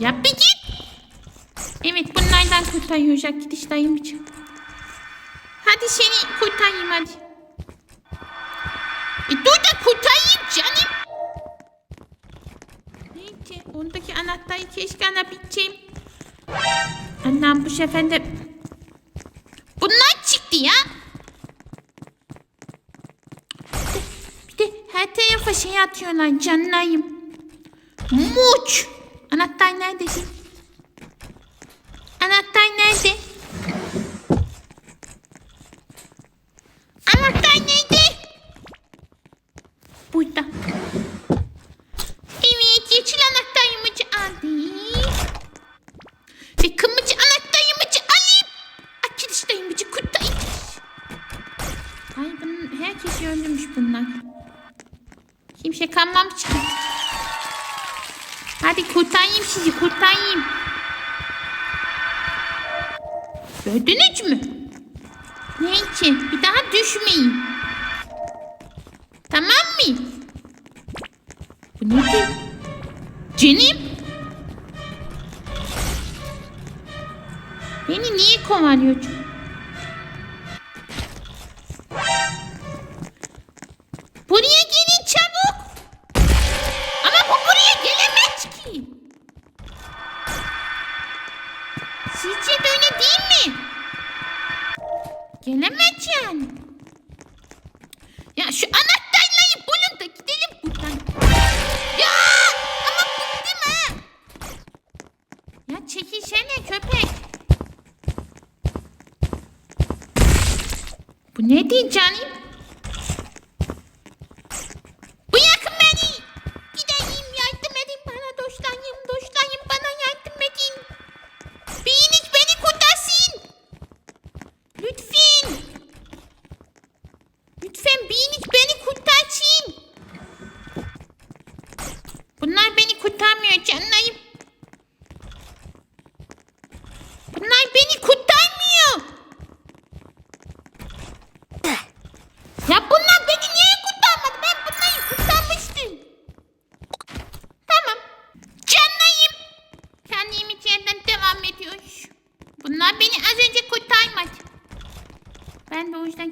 Ya bir git. Evet bunlardan kurtaracak gidiş dayımcığım. Hadi seni kurtarayım hadi. E dur da kurtarayım canım. Neyse ondaki anahtarı keşke alabileceğim. Annem bu sefer de... Bunlar çıktı ya. Bir de her tarafa şey atıyorlar canlayım. Muç. Anahtar neredesin? Anahtar nerede? Anahtar nerede? Burada. Evet yeşil anahtarımızı aldık. Ve kırmızı anahtarımızı alayım. Arkadaşlarımızı kurtarayım. Ay bunun herkes öldürmüş bunlar. Kimse kalmamış ki. Hadi kurtarayım sizi kurtarayım. Gördünüz mü? Neyse bir daha düşmeyin. Tamam mı? Bu nedir? Canım? Beni niye kovalıyorsun? Bu ne diye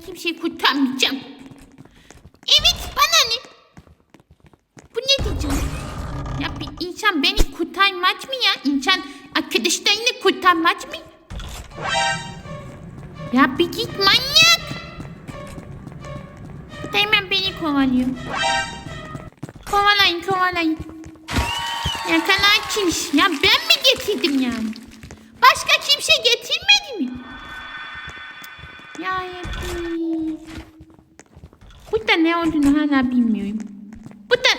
kimseyi kurtarmayacağım. Evet bana ne? Bu ne diyeceğim? Ya bir insan beni kurtarmaz mı ya? İnsan arkadaşlarını kurtarmaz mı? Ya bir git manyak. Hemen beni kovalıyor. Kovalayın kovalayın. Yakalar kimmiş? Ya ben mi getirdim yani? Başka kimse getirmedi mi? Ya yeter. Bu da ne olduğunu hala bilmiyorum. Bu da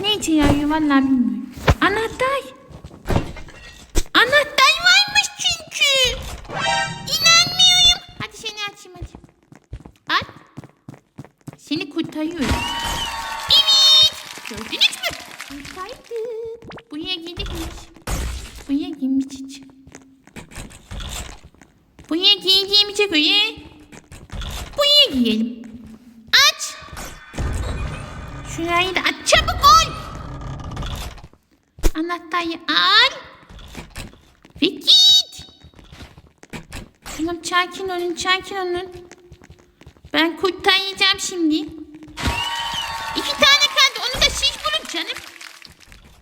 ne işe yarıyor vallahi bilmiyorum. Anahtar. Anahtar varmış çünkü. İnanmıyorum. Hadi seni açayım hadi. Al. Seni kurtarıyorum. Evet. Gördünüz mü? Kurtardı. Buraya gidilmiş. Buraya girmiş hiç. Buraya giyeceğimize göre buraya giyelim. Aç. Şurayı da aç. Çabuk ol. Anahtarı al. Ve git. Tamam sakin olun sakin olun. Ben kurtaracağım şimdi. İki tane kaldı onu da siz bulun canım.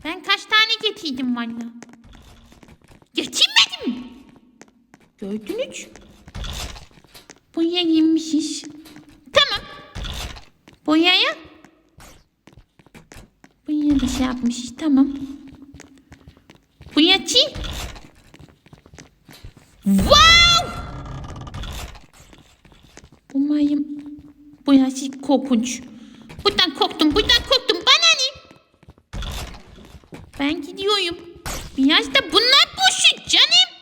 Ben kaç tane getirdim valla. Getirmedim mi? Gördünüz? Boya yemişiz. Tamam. Boyaya. Boyaya da şey yapmışız. Tamam. Boyacı. Wow! Umarım boyacı korkunç. Buradan korktum, buradan korktum. Bana ne? Ben gidiyorum. Biraz da bunlar boşu canım.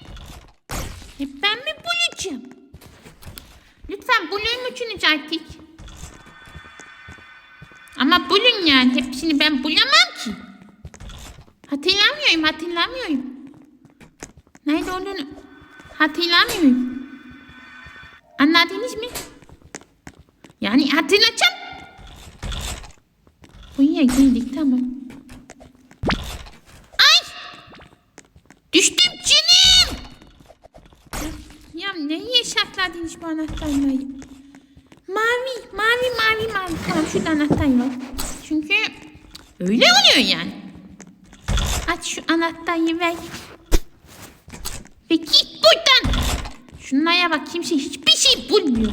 Hep ben mi bulacağım? Lütfen bulur musunuz artık? Ama bulun yani. Hepsini ben bulamam ki. Hatırlamıyorum, hatırlamıyorum. Nerede olduğunu hatırlamıyorum. Anladınız mı? Yani hatırlatacağım. Buraya girdik tamam. Ay! Düştüm canım. Ya neye sakladınız bu anahtarları? Mavi, mavi, mavi, mavi. Tamam şurada anahtar var. Çünkü öyle oluyor yani. Aç şu anahtarı ver. Ve git buradan. Şunlara bak kimse hiçbir şey bulmuyor.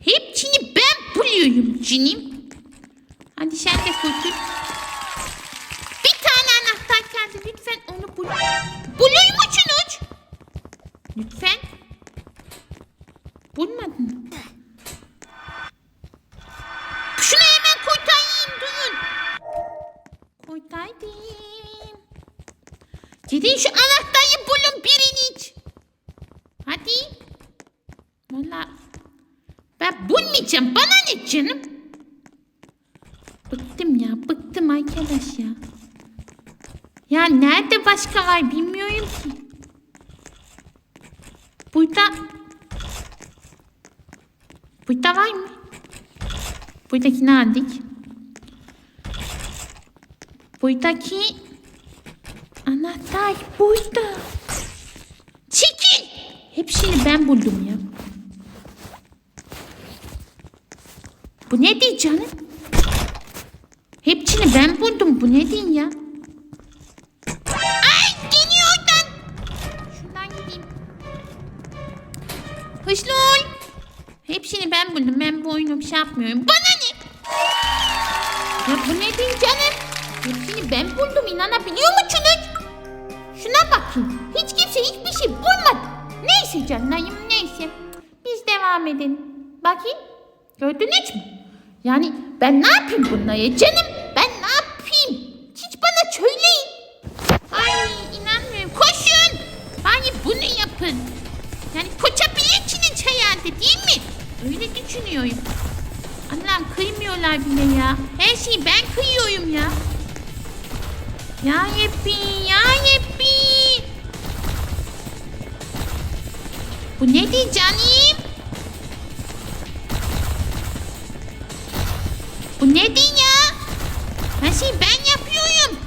Hepsini ben buluyorum canım. Hadi sen de kurtul. Bir tane anahtar kaldı. Lütfen onu bul. Buluyor musunuz? Lütfen. Bulmayacağım. Bana ne canım? Bıktım ya. Bıktım arkadaş ya. Ya nerede başka var bilmiyorum ki. Burada. Burada var mı? Buradakini aldık. Buradaki anahtar burada. Çekil. Hepsini ben buldum ya. Bu ne diyor canım? Hepsini ben buldum. Bu ne diyor ya? Ay geliyor oradan. Şuradan gideyim. Hızlı ol. Hepsini ben buldum. Ben bu oyunu bir şey yapmıyorum. Bana ne? Ya bu ne diyor canım? Hepsini ben buldum. İnanabiliyor musunuz? Şuna bakın. Hiç kimse hiçbir şey bulmadı. Neyse canım neyse. Biz devam edelim. Bakayım. Gördünüz mü? Yani ben ne yapayım bunlara canım? Ben ne yapayım? Hiç bana söyleyin. Ay inanmıyorum. Koşun. Bari bunu yapın. Yani koşabilirsiniz herhalde değil mi? Öyle düşünüyorum. Allah'ım kıymıyorlar bile ya. Her şeyi ben kıyıyorum ya. Ya yeppi, ya yeppi. Bu nedir canım? Bu nedir ya? Her şeyi ben yapıyorum.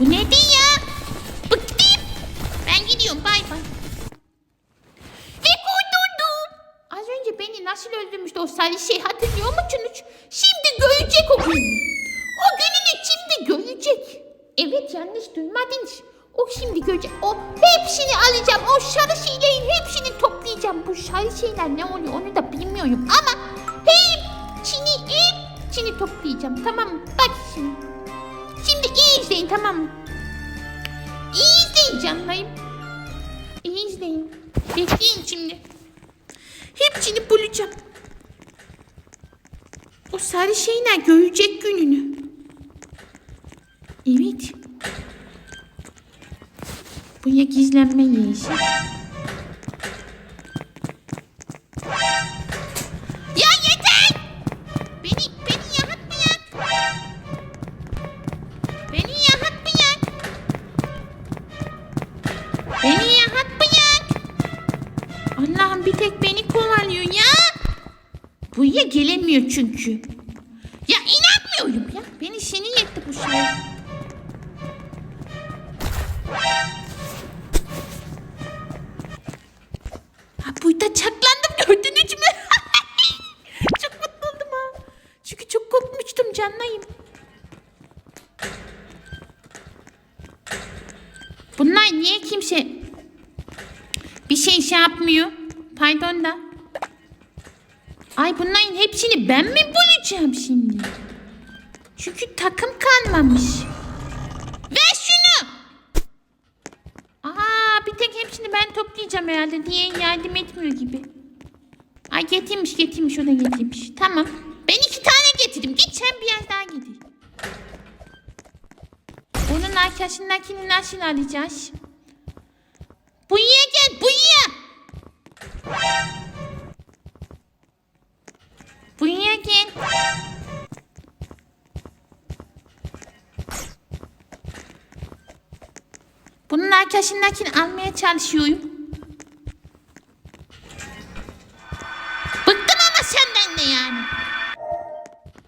Bu nedir ya? Bıktım. Ben gidiyorum bay bay. Ve kurtuldum. Az önce beni nasıl öldürmüştü o sarı şey hatırlıyor musunuz? Şimdi görecek o günü. O gününü şimdi görecek. Evet yanlış duymadınız. O şimdi görecek. O hepsini alacağım. O sarı şeylerin hepsini toplayacağım. Bu sarı şeyler ne oluyor onu da bilmiyorum. Ama hepsini hepsini toplayacağım. Tamam? Bak şimdi. Şimdi iyi izleyin tamam mı? İyi izleyin canlarım. İyi izleyin. Bekleyin şimdi. Hepsini bulacağım. O sarı şeyler görecek gününü. Evet. Bu ya gizlenme yeşil. Ya yeter! Beni, beni yahatmayan. Beni yahatmayan. Beni yahatmayan. Allah'ım bir tek beni kovalıyor ya. Buraya gelemiyor çünkü. Yapmıyor? Pardon da. Ay bunların hepsini ben mi bulacağım şimdi? Çünkü takım kalmamış. Ver şunu. Aa bir tek hepsini ben toplayacağım herhalde. Diye yardım etmiyor gibi. Ay getirmiş getirmiş o da getirmiş. Tamam. Ben iki tane getirdim. Git sen biraz daha getir. Bunun arkasındakini nasıl alacağız? Buraya gel buraya. Buraya gel. Bunun arkasındakini almaya çalışıyorum. Bıktım ama senden de yani.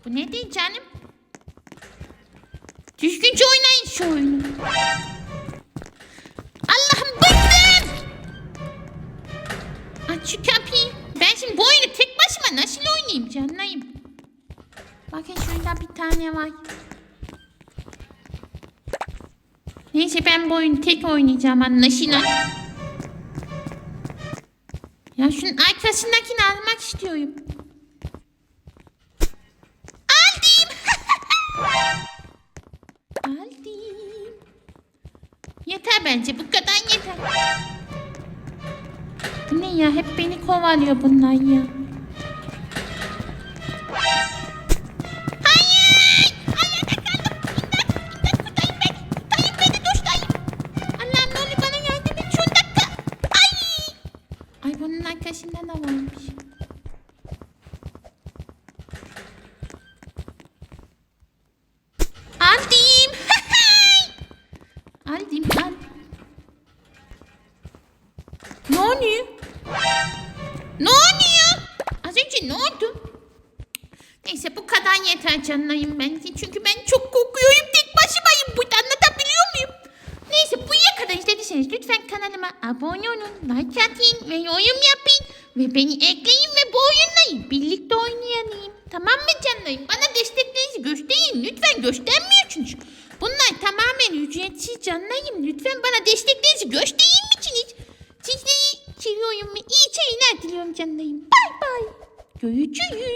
Bu ne değil canım? Düzgünce oynayın şu oyunu. Şu kapıyı. Ben şimdi bu oyunu tek başıma nasıl oynayayım canlayım? Bakın şurada bir tane var. Neyse ben bu oyunu tek oynayacağım anlaşılan. Ya şunun arkasındakini almak istiyorum. Aldım. Aldım. Yeter bence bu ya hep beni kovalıyor bunlar ya. Arkasında da varmış. Aldım. aldım aldım. Ne oluyor? Ne oluyor? Az önce ne oldu? Neyse bu kadar yeter canlayım bence. Çünkü ben çok korkuyorum. Tek başımayım. Burada anlatabiliyor muyum? Neyse buraya kadar izlediyseniz lütfen kanalıma abone olun, like atın ve yorum yapın. Ve beni ekleyin ve bu oyunla birlikte oynayalım. Tamam mı canlarım? Bana desteklerinizi gösterin. Lütfen göstermiyorsunuz. Bunlar tamamen ücretsiz canlarım. Lütfen bana desteklerinizi Tschüss.